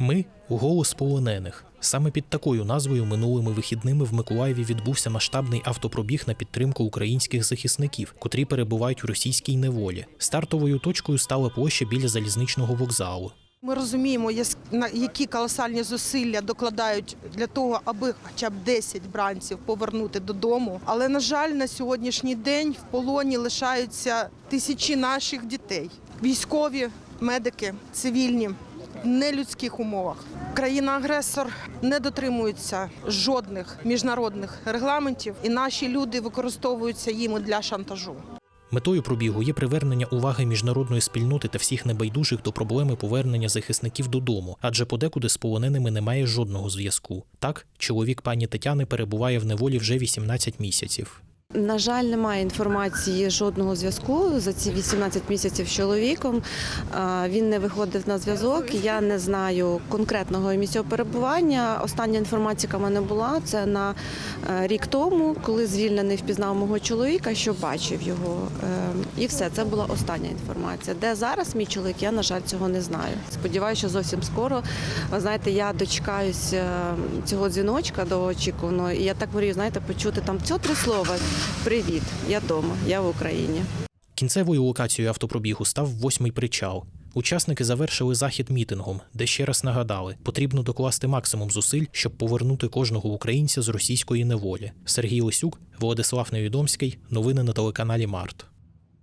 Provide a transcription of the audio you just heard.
Ми голос полонених. Саме під такою назвою минулими вихідними в Миколаєві відбувся масштабний автопробіг на підтримку українських захисників, котрі перебувають у російській неволі. Стартовою точкою стала площа біля залізничного вокзалу. Ми розуміємо, які колосальні зусилля докладають для того, аби хоча б 10 бранців повернути додому. Але на жаль, на сьогоднішній день в полоні лишаються тисячі наших дітей, військові, медики, цивільні. Нелюдських умовах країна-агресор не дотримується жодних міжнародних регламентів, і наші люди використовуються їм для шантажу. Метою пробігу є привернення уваги міжнародної спільноти та всіх небайдужих до проблеми повернення захисників додому, адже подекуди з полоненими немає жодного зв'язку. Так, чоловік пані Тетяни перебуває в неволі вже 18 місяців. На жаль, немає інформації жодного зв'язку за ці 18 місяців з чоловіком. Він не виходив на зв'язок. Я не знаю конкретного місця перебування. Остання інформація, яка в мене була, це на е, рік тому, коли звільнений впізнав мого чоловіка, що бачив його. Е, І все, це була остання інформація. Де зараз мій чоловік, я на жаль цього не знаю. Сподіваюся, що зовсім скоро. Ви знаєте, я дочекаюсь е, цього дзвіночка довгоочікуваного, і я так мрію, знаєте, почути там цього три слова. Привіт, я вдома, я в Україні. Кінцевою локацією автопробігу став восьмий причал. Учасники завершили захід мітингом, де ще раз нагадали, потрібно докласти максимум зусиль, щоб повернути кожного українця з російської неволі. Сергій Лисюк, Владислав Невідомський. Новини на телеканалі Март.